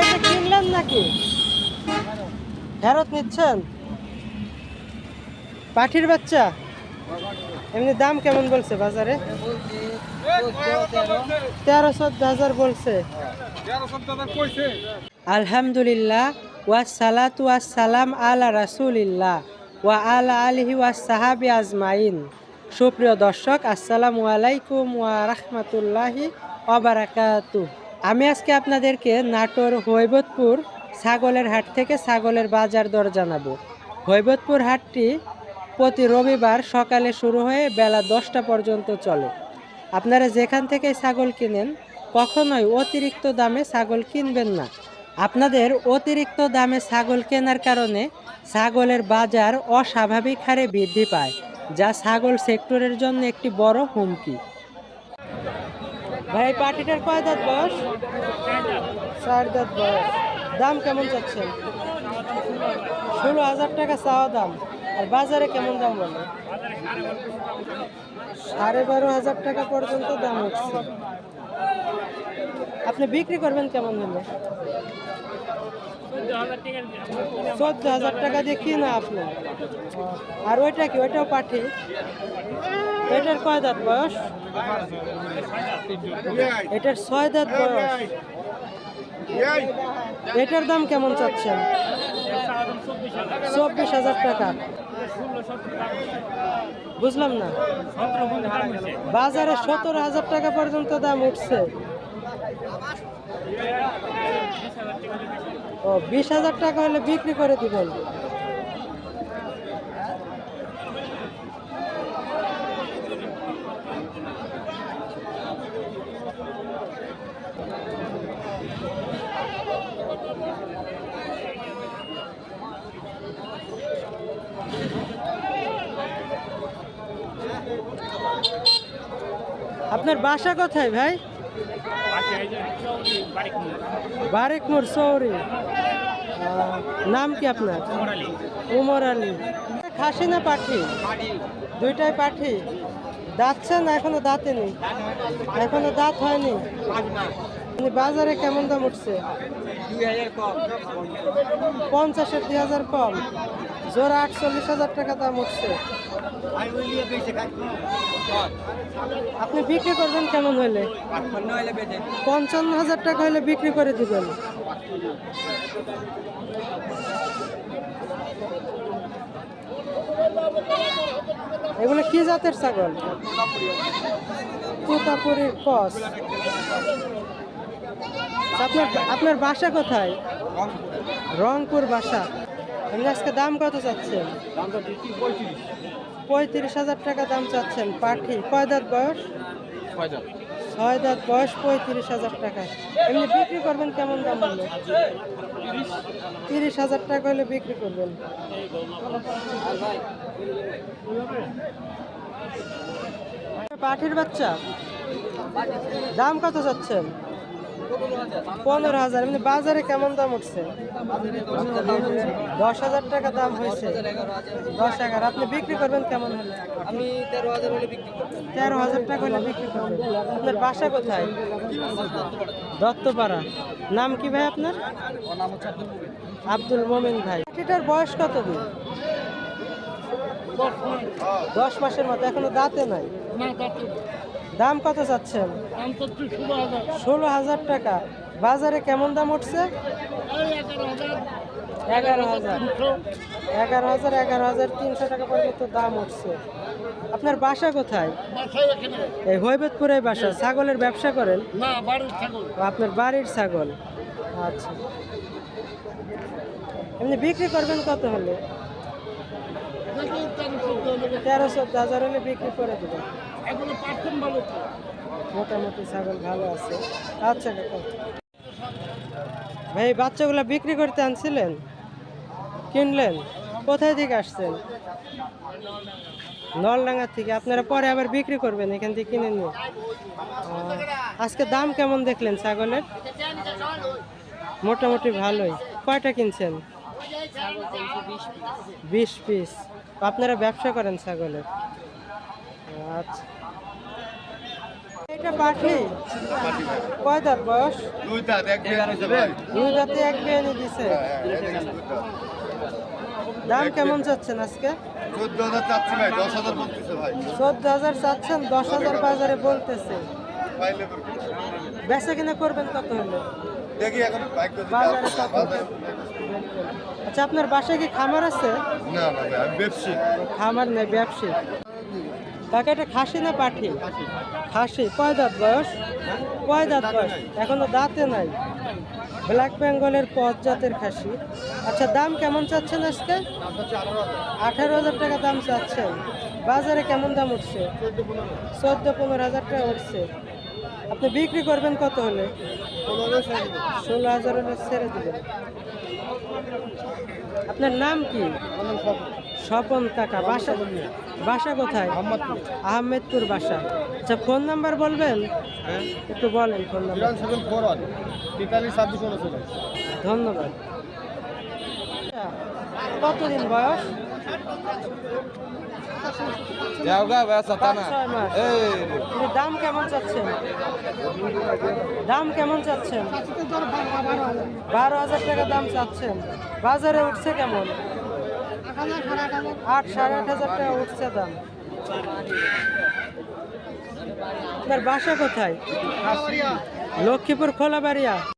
এটা কিনলেন নাকি? ফেরত নিচ্ছেন? পাঠির বাচ্চা? এমনি দাম কেমন বলছে বাজারে? তেরো চোদ্দ হাজার বলছে। আলহামদুলিল্লাহ, ওয়া সালাতু ওয়া সালাম আলা রাসূলিল্লাহ ওয়া আলা আলিহি ওয়া সাহাবি আজমাইন। সুপ্রিয় দর্শক, আসসালামু আলাইকুম ওয়া রাহমাতুল্লাহি ওয়া বারাকাতুহু। আমি আজকে আপনাদেরকে নাটোর হৈবতপুর ছাগলের হাট থেকে ছাগলের বাজার দর জানাব। হৈবতপুর হাটটি প্রতি রবিবার সকালে শুরু হয়ে বেলা দশটা পর্যন্ত চলে। আপনারা যেখান থেকে ছাগল কিনেন, কখনোই অতিরিক্ত দামে ছাগল কিনবেন না। আপনাদের অতিরিক্ত দামে ছাগল কেনার কারণে ছাগলের বাজার অস্বাভাবিক হারে বৃদ্ধি পায়, যা ছাগল সেক্টরের জন্য একটি বড় হুমকি। ভাই, পার্টিটার কয় দাঁত বয়স? চার দাঁত বয়স। দাম কেমন চাচ্ছেন? ষোলো হাজার টাকা চাওয়া দাম। আর বাজারে কেমন দাম বলে? সাড়ে বারো হাজার টাকা পর্যন্ত দাম হচ্ছে। আপনি বিক্রি করবেন কেমন হলে চোদ্দ হাজার টাকা দিয়ে কিনা আপনি? আর ওইটা কি? ওইটাও পাঠি? এটার কয় দাঁত বয়স? এটার ছয় দাঁত বয়স। এটার দাম কেমন চাচ্ছেন? চব্বিশ হাজার টাকা। বুঝলাম না। বাজারে সতেরো হাজার টাকা পর্যন্ত দাম উঠছে। ও বিশ হাজার টাকা হলে বিক্রি করে দিবেন। আপনার বাসা কোথায় ভাই? বারেকনুর সৌরি নাম কি আপনার? উমর আলী। খাসি না পাঠি? দুইটাই পাঠি। দাঁতছে না এখনও দাঁতে নেই। এখনও দাঁত হয়নি। মানে বাজারে কেমন দাম উঠছে? পঞ্চাশের দুই হাজার কম। জোড়া আটচল্লিশ হাজার টাকা দাম উঠছে। আপনি বিক্রি করবেন কেমন হলে পঞ্চান্ন হাজার টাকা হলে বিক্রি করে দিবেন। এগুলো কি জাতের ছাগল? তুতাপুরির কস। আপনার আপনার বাসা কোথায়? রংপুর বাসা। আপনি আজকে দাম কত চাচ্ছেন? পঁয়ত্রিশ। হাজার টাকা দাম চাচ্ছেন পাঠি কয় দাঁত বয়স? ছয় দাঁত। বয়স পঁয়ত্রিশ হাজার টাকা। এমনি বিক্রি করবেন কেমন দাম হলে? তিরিশ হাজার টাকা হলে বিক্রি করবেন। পাঠির বাচ্চা? দাম কত চাচ্ছেন? পনেরো হাজার। এমনি বাজারে কেমন দাম উঠছে? দশ হাজার টাকা দাম হয়েছে। দশ এগারো। আপনি বিক্রি করবেন কেমন হলে? আমি তেরো হাজার হলে বিক্রি তেরো হাজার টাকা হলে বিক্রি করবেন। আপনার বাসা কোথায়? দত্তপাড়া। নাম কি ভাই আপনার? আব্দুল মোমিন ভাই। এটার বয়স কত দিন? দশ মাসের মতো। এখনও দাঁতে নাই? দাম কত চাচ্ছেন? ষোলো হাজার। টাকা। বাজারে কেমন দাম উঠছে? এগারো হাজার। এগারো হাজার। এগারো হাজার তিনশো। টাকা পর্যন্ত দাম উঠছে। আপনার বাসা কোথায়? এই বাসা। ছাগলের ব্যবসা করেন? আপনার বাড়ির ছাগল। আচ্ছা। এমনি বিক্রি করবেন কত হলে? তেরো চোদ্দ হলে। তেরো চোদ্দ হাজার হলে বিক্রি করে দেবেন। এগুলো পার্সেন্ট ভালো তো? মোটামুটি ছাগল ভালো আছে। আচ্ছা কাকা ভাই বাচ্চাগুলো বিক্রি করতে আনছিলেন? কিনলেন? কোথায় থেকে আসছেন? নলডাঙ্গা থেকে। আপনারা পরে আবার বিক্রি করবেন এখান থেকে কিনে নিয়ে। আজকে দাম কেমন দেখলেন ছাগলের? মোটামুটি ভালোই। কয়টা কিনছেন? বিশ পিস। আপনারা ব্যবসা করেন ছাগলের? আচ্ছা। এটা পাখি? কয় দাঁত বয়স? দুই দাঁত এক বিয়ে হয়েছে ভাই দুই দাঁতে এক বিয়ানি দিছে। এটা কিন্তু দুই দাঁত। দাম কেমন চাচ্ছেন আজকে? চোদ্দ হাজার চাচ্ছি ভাই দশ হাজার বলতেছে ভাই চোদ্দ হাজার চাচ্ছেন দশ হাজার বাজারে বলতেছে। বেচা কিনা করবেন কত হলে? দেখি এখন বাজারে আচ্ছা আপনার বাসায় কি খামার আছে? না না আমি ব্যবসী খামার নেই ব্যবসায়ী। কাকা এটা খাসি না পাঠি? খাসি। কয় দাঁত বয়স? কয় দাঁত বয়স? এখনও দাঁতে নাই। ব্ল্যাক বেঙ্গলের পথ জাতের খাসি। আচ্ছা দাম কেমন চাচ্ছেন আজকে? আঠারো হাজার টাকা দাম চাচ্ছেন। বাজারে কেমন দাম উঠছে? চোদ্দ পনেরো হাজার টাকা উঠছে। আপনি বিক্রি করবেন কত হলে? ষোলো হাজার। হলে ছেড়ে দিবেন। আপনার নাম কি? স্বপন। কাকা বাসা বাসা কোথায়? আহমেদপুর। বাসা। আচ্ছা ফোন নাম্বার বলবেন? একটু বলেন ফোন নাম্বার। ধন্যবাদ। আচ্ছা, কতদিন বয়স? দাম কেমন চাচ্ছেন? দাম কেমন চাচ্ছেন? বারো হাজার টাকা দাম চাচ্ছেন। বাজারে উঠছে কেমন? আট সাড়ে আট হাজার টাকা উঠছে দাম। আপনার বাসা কোথায়? লক্ষ্মীপুর খোলাবাড়িয়া।